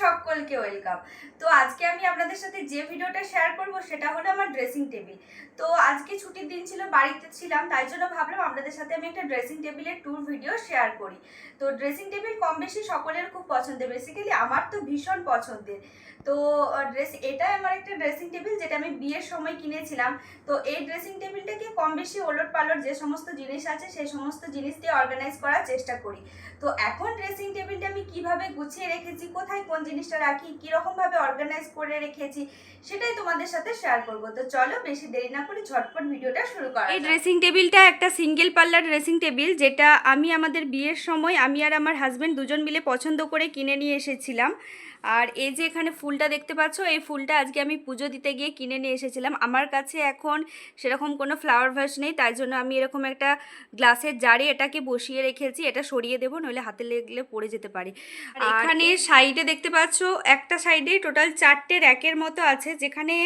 সকলকে ওয়েলকাম তো আজকে আমি আপনাদের সাথে যে ভিডিওটা শেয়ার করব সেটা হলো আমার ড্রেসিং টেবিল তো আজকে ছুটির দিন ছিল, বাড়িতে ছিলাম, তাই জন্য ভাবলাম আপনাদের সাথে আমি একটা ড্রেসিং টেবিলের ট্যুর ভিডিও শেয়ার করি। তো ড্রেসিং টেবিল কম বেশি সকলের খুব পছন্দের বেসিক্যালি আমার তো ভীষণ পছন্দের। তো ড্রেস এটাই আমার একটা ড্রেসিং টেবিল যেটা আমি বিয়ের সময় কিনেছিলাম। তো এই ড্রেসিং টেবিলটাকে কম বেশি ওলট পালট যে সমস্ত জিনিস আছে, সেই সমস্ত জিনিস দিয়ে অর্গানাইজ করার চেষ্টা করি। তো এখন ড্রেসিং টেবিলটা আমি কীভাবে গুছিয়ে রেখেছি, কোথায় কোন জিনিসটা রাখি কীরকম ভাবে অর্গানাইজ করে রেখেছি সেটাই তোমাদের সাথে শেয়ার করব। তো চলো বেশি দেরি না করে ঝটপট ভিডিওটা শুরু করা এই ড্রেসিং টেবিলটা একটা সিঙ্গেল পাল্লার ড্রেসিং টেবিল যেটা আমি আমাদের বিয়ের সময় আমি আর আমার হাজব্যান্ড দুজন মিলে পছন্দ করে কিনে নিয়ে এসেছিলাম। আর এই যে এখানে ফুলটা দেখতে পাচ্ছ এই ফুলটা আজকে আমি পুজো দিতে গিয়ে কিনে নিয়ে এসেছিলাম। আমার কাছে এখন সেরকম কোনো ফ্লাওয়ার ভাস নেই তাই জন্য আমি এরকম একটা গ্লাসের জারে এটাকে বসিয়ে রেখেছি। এটা সরিয়ে দেবো নইলে হাতে লেগলে পড়ে যেতে পারে। আর এখানে সাইডে দেখতে পাচ্ছ একটা সাইডে টোটাল চারটে র্যাকের মতো আছে যেখানে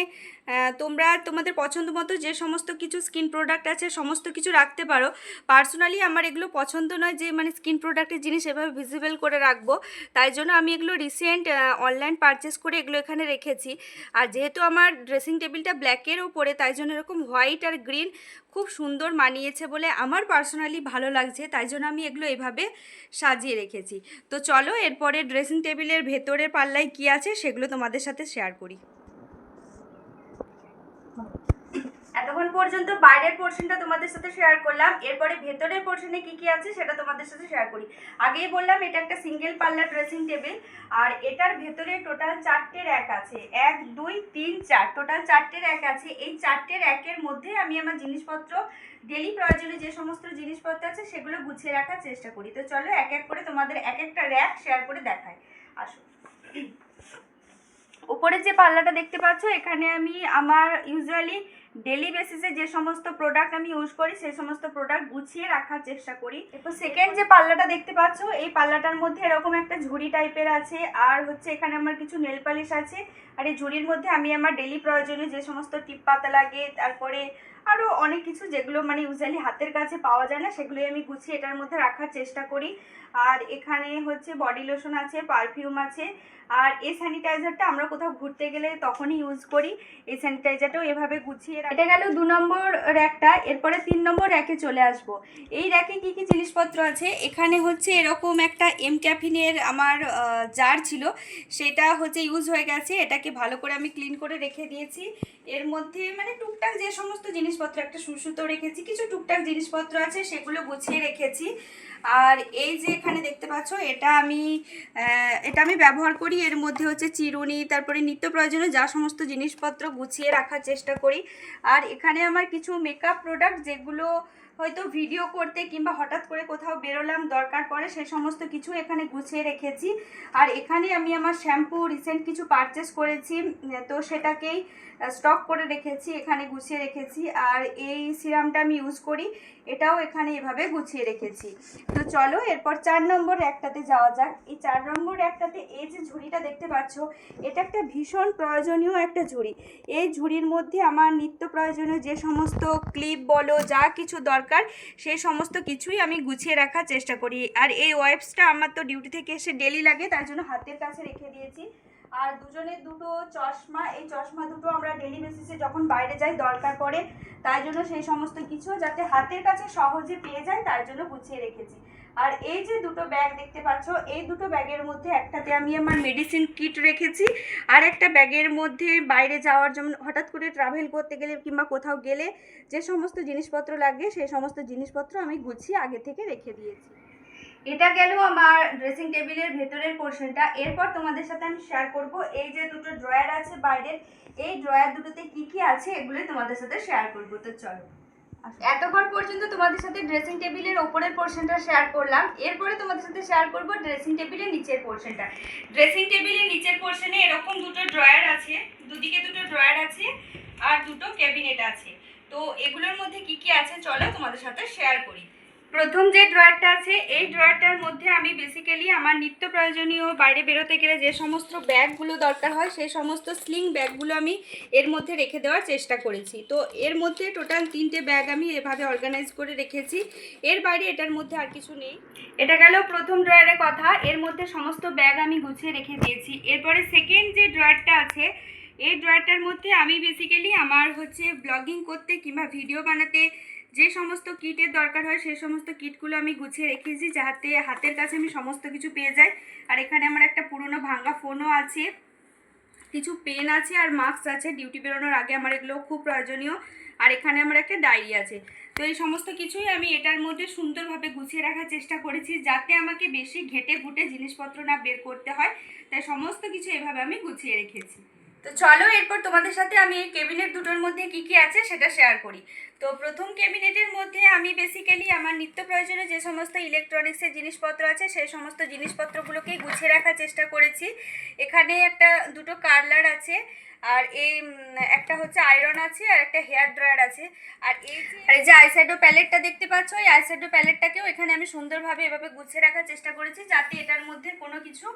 তোমরা তোমাদের পছন্দ মতো যে সমস্ত কিছু স্কিন প্রোডাক্ট আছে, সমস্ত কিছু রাখতে পারো। পার্সোনালি আমার এগুলো পছন্দ নয় যে মানে স্কিন প্রোডাক্টের জিনিস এভাবে ভিজিবল করে রাখব। তাই জন্য আমি এগুলো রিসেন্ট অনলাইন পারচেস করে এগুলো এখানে রেখেছি। আর যেহেতু আমার ড্রেসিং টেবিলটা ব্ল্যাকের ওপরে, তাই জন্য এরকম হোয়াইট আর গ্রিন খুব সুন্দর মানিয়েছে বলে আমার পার্সোনালি ভালো লাগছে। তাই জন্য আমি এগুলো এভাবে সাজিয়ে রেখেছি। তো চলো, এরপরে ড্রেসিং টেবিলের ভেতরের পাল্লায় কী আছে সেগুলো তোমাদের সাথে শেয়ার করি। এতক্ষণ পর্যন্ত বাইরের পোর্শনটা তোমাদের সাথে শেয়ার করলাম। এরপরে ভেতরের পোর্শনে কি কি আছে সেটা তোমাদের সাথে শেয়ার করি। আগেই বললাম, এটা একটা সিঙ্গেল পাল্লা ড্রেসিং টেবিল আর এটার ভেতরে টোটাল চারটে র্যাক আছে। এক, দুই, তিন, চার। টোটাল চারটে র্যাক আছে। এই চারটে র্যাকের মধ্যে আমি আমার জিনিসপত্র ডেলি প্রয়োজনে যে সমস্ত জিনিসপত্র আছে সেগুলো গুছিয়ে রাখার চেষ্টা করি। তো চলো এক এক করে তোমাদের এক একটা র্যাক শেয়ার করে দেখাই। আসো। উপরে যে পাল্লাটা দেখতে পাচ্ছ, এখানে আমি আমার ইউজুয়ালি ডেলি বেসিসে যে সমস্ত প্রোডাক্ট আমি ইউজ করি সেই সমস্ত প্রোডাক্ট গুছিয়ে রাখার চেষ্টা করি। এরপর সেকেন্ড যে পাল্লাটা দেখতে পাচ্ছ এই পাল্লাটার মধ্যে এরকম একটা ঝুড়ি টাইপের আছে আর হচ্ছে এখানে আমার কিছু নেল পালিশ আছে। আর এই ঝুড়ির মধ্যে আমি আমার ডেলি প্রয়োজনীয় যে সমস্ত টিপ পাতা লাগে তারপরে আরও অনেক কিছু যেগুলো মানে ইউজুয়ালি হাতের কাছে পাওয়া যায় না, সেগুলোই আমি গুছিয়ে এটার মধ্যে রাখার চেষ্টা করি। আর এখানে হচ্ছে বডি লোশন আছে পারফিউম আছে, আর এই স্যানিটাইজারটা আমরা কোথাও ঘুরতে গেলে তখনই ইউজ করি। এই স্যানিটাইজারটাও এভাবে গুছিয়ে। এটা গেল দু নম্বর র্যাকটা এরপরে তিন নম্বর র্যাকে চলে আসব। এই র্যাকে কি কি জিনিসপত্র আছে? এখানে হচ্ছে এরকম একটা এম ক্যাফিনের আমার জার ছিল, সেটা হচ্ছে ইউজ হয়ে গেছে। এটাকে ভালো করে আমি ক্লিন করে রেখে দিয়েছি। এর মধ্যে মানে টুকটাক যে সমস্ত জিনিসপত্র, একটা সুসুতো রেখেছি, কিছু টুকটাক জিনিসপত্র আছে, সেগুলো গুছিয়ে রেখেছি। আর এই যে এখানে দেখতে পাচ্ছ, এটা আমি এটা আমি ব্যবহার করি। এর মধ্যে হচ্ছে চিরুনি, তারপরে নিত্য প্রয়োজনীয় যা সমস্ত জিনিসপত্র গুছিয়ে রাখার চেষ্টা করি। আর এখানে আমার কিছু মেকআপ প্রোডাক্ট যেগুলো হয়তো ভিডিও করতে কিংবা হঠাৎ করে কোথাও বেরোলাম দরকার পড়ে সেই সমস্ত কিছু এখানে গুছিয়ে রেখেছি। আর এখানে আমি আমার শ্যাম্পু রিসেন্ট কিছু পারচেস করেছি, তো সেটাকেই স্টক করে রেখেছি, এখানে গুছিয়ে রেখেছি। আর এই সিরামটা আমি ইউজ করি, এটাও এখানে এভাবে গুছিয়ে রেখেছি। তো চলো, এরপর চার নম্বর একটাতে যাওয়া যাক। এই চার নম্বর একটাতে এই যে ঝুড়িটা দেখতে পাচ্ছ, এটা একটা ভীষণ প্রয়োজনীয় একটা ঝুড়ি। এই ঝুড়ির মধ্যে আমার নিত্য প্রয়োজনীয় যে সমস্ত ক্লিপ বলো, যা কিছু দরকার সেই সমস্ত কিছুই আমি গুছিয়ে রাখার চেষ্টা করি। আর এই ওয়াইপসটা আমার তো ডিউটি থেকে এসে ডেলি লাগে, তার জন্য হাতের কাছে রেখে দিয়েছি। আর দুজনের দুটো চশমা, এই চশমা দুটো আমরা ডেলি বেসিসে যখন বাইরে যাই দরকার পড়ে, তাই জন্য সেই সমস্ত কিছু যাতে হাতের কাছে সহজে পেয়ে যায়, তার জন্য গুছিয়ে রেখেছি। আর এই যে দুটো ব্যাগ দেখতে পাচ্ছ, এই দুটো ব্যাগের মধ্যে একটাতে আমি আমার মেডিসিন কিট রেখেছি, আর একটা ব্যাগের মধ্যে বাইরে যাওয়ার যেমন হঠাৎ করে ট্রাভেল করতে গেলে কিংবা কোথাও গেলে যে সমস্ত জিনিসপত্র লাগে, সেই সমস্ত জিনিসপত্র আমি গুছিয়ে আগে থেকে রেখে দিয়েছি। এটা গেল আমার ড্রেসিং টেবিলের ভেতরের পোর্শনটা এরপর তোমাদের সাথে আমি শেয়ার করব এই যে দুটো ড্রয়ার আছে বাইরের, এই ড্রয়ার দুটোতে কি কি আছে এগুলোই তোমাদের সাথে শেয়ার করব। তো চলো। এতক্ষণ পর্যন্ত তোমাদের সাথে ড্রেসিং টেবিলের ওপরের পোর্শনটা শেয়ার করলাম। এরপরে তোমাদের সাথে শেয়ার করব ড্রেসিং টেবিলের নিচের পোর্শনটা ড্রেসিং টেবিলের নিচের পোর্শনে এরকম দুটো ড্রয়ার আছে, দুদিকে দুটো ড্রয়ার আছে আর দুটো ক্যাবিনেট আছে। তো এগুলোর মধ্যে কি কি আছে চলো তোমাদের সাথে শেয়ার করি। প্রথম যে ড্রয়ারটা আছে, এই ড্রয়ারটার মধ্যে আমি বেসিক্যালি আমার নিত্য প্রয়োজনীয় বাইরে বেরোতে গেলে যে সমস্ত ব্যাগগুলো দরকার হয়, সেই সমস্ত স্লিং ব্যাগগুলো আমি এর মধ্যে রেখে দেওয়ার চেষ্টা করেছি। তো এর মধ্যে টোটাল তিনটে ব্যাগ আমি এভাবে অর্গানাইজ করে রেখেছি। এর বাইরে এটার মধ্যে আর কিছু নেই। এটা গেল প্রথম ড্রয়ারের কথা। এর মধ্যে সমস্ত ব্যাগ আমি গুছিয়ে রেখে দিয়েছি। এরপরে সেকেন্ড যে ড্রয়ারটা আছে, এই ড্রয়ারটার মধ্যে আমি বেসিক্যালি আমার হচ্ছে ব্লগিং করতে কিংবা ভিডিও বানাতে যে সমস্ত কিটের দরকার হয় সেই সমস্ত কিটগুলো আমি গুছিয়ে রেখেছি যাতে হাতের কাছে আমি সমস্ত কিছু পেয়ে যাই। আর এখানে আমার একটা পুরনো ভাঙা ফোনও আছে, কিছু পেন আছে আর মাস্ক আছে। ডিউটি বেরোনোর আগে আমার এগুলো খুব প্রয়োজনীয়। আর এখানে আমার একটা ডায়েরি আছে। তো এই সমস্ত কিছুই আমি এটার মধ্যে সুন্দরভাবে গুছিয়ে রাখার চেষ্টা করেছি যাতে আমাকে বেশি ঘেটে ঘুটে জিনিসপত্র না বের করতে হয়। তাই সমস্ত কিছু এভাবে আমি গুছিয়ে রেখেছি। তো চলো এরপর তোমাদের সাথে আমি এই কেবিনেট দুটোর মধ্যে কি কি আছে সেটা শেয়ার করি। তো প্রথম ক্যাবিনেটের মধ্যে আমি বেসিক্যালি আমার নিত্য প্রয়োজনীয় যে সমস্ত ইলেকট্রনিক্সের জিনিসপত্র আছে, সেই সমস্ত জিনিসপত্রগুলোকেই গুছিয়ে রাখার চেষ্টা করেছি। এখানে একটা দুটো কার্লার আছে, আর এই একটা হচ্ছে আয়রন আছে, আর একটা হেয়ার ড্রায়ার আছে। আর এই আর এই যে আইশ্যাডো প্যালেটটা দেখতে পাচ্ছ, এই আইশ্যাডো প্যালেটটাকেও এখানে আমি সুন্দরভাবে এভাবে গুছিয়ে রাখার চেষ্টা করেছি, যাতে এটার মধ্যে কোনো কিছু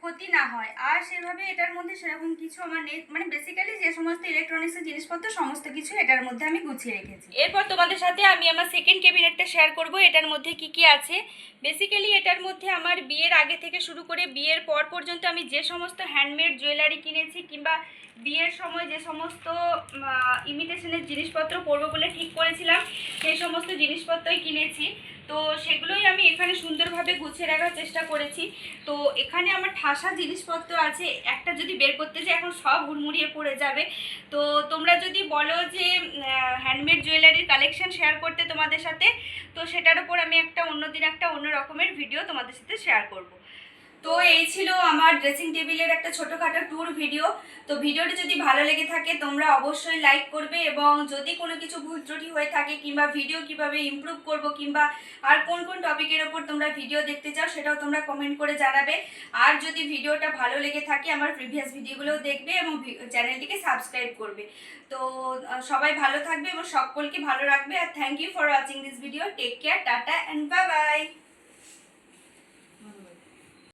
ক্ষতি না হয়। আর সেভাবে এটার মধ্যে সেরকম কিছু আমার নেই মানে বেসিক্যালি যে সমস্ত ইলেকট্রনিক্সের জিনিসপত্র, সমস্ত কিছু এটার মধ্যে আমি গুছিয়ে রেখেছি। এরপর তোমাদের সাথে আমি আমার সেকেন্ড ক্যাবিনেটটা শেয়ার করব। এটার মধ্যে কি কি আছে? বেসিক্যালি এটার মধ্যে আমার বিয়ের আগে থেকে শুরু করে বিয়ের পর পর্যন্ত আমি যে সমস্ত হ্যান্ডমেড জুয়েলারি কিনেছি কিংবা বিয়ের সময় যে সমস্ত ইমিটেশনের জিনিসপত্র পরবো বলে ঠিক করেছিলাম, সেই সমস্ত জিনিসপত্রই কিনেছি। তো সেগুলোই আমি এখানে সুন্দরভাবে গুছিয়ে রাখার চেষ্টা করেছি। তো এখানে আমার ঠাসা জিনিসপত্র আছে, একটা যদি বের করতে যাই, এখন সব হুড়মুড়িয়ে পড়ে যাবে। তো তোমরা যদি বলো যে হ্যান্ডমেড জুয়েলারির কালেকশন শেয়ার করতে তোমাদের সাথে, তো সেটার উপর আমি একটা অন্যদিন একটা অন্য রকমের ভিডিও তোমাদের সাথে শেয়ার করব। তো এই ছিল আমার ড্রেসিং টেবিলের একটা ছোটোখাটো ট্যুর ভিডিও তো ভিডিওটি যদি ভালো লেগে থাকে, তোমরা অবশ্যই লাইক করবে এবং যদি কোনো কিছু ভুল ত্রুটি হয়ে থাকে কিংবা ভিডিও কীভাবে ইমপ্রুভ করব কিংবা আর কোন কোন টপিকের ওপর তোমরা ভিডিও দেখতে চাও, সেটাও তোমরা কমেন্ট করে জানাবে। আর যদি ভিডিওটা ভালো লেগে থাকে, আমার প্রিভিয়াস ভিডিওগুলোও দেখবে এবং চ্যানেলটিকে সাবস্ক্রাইব করবে। তো সবাই ভালো থাকবে এবং সকলকে ভালো রাখবে। আর thank you for watching this video take care tata and bye by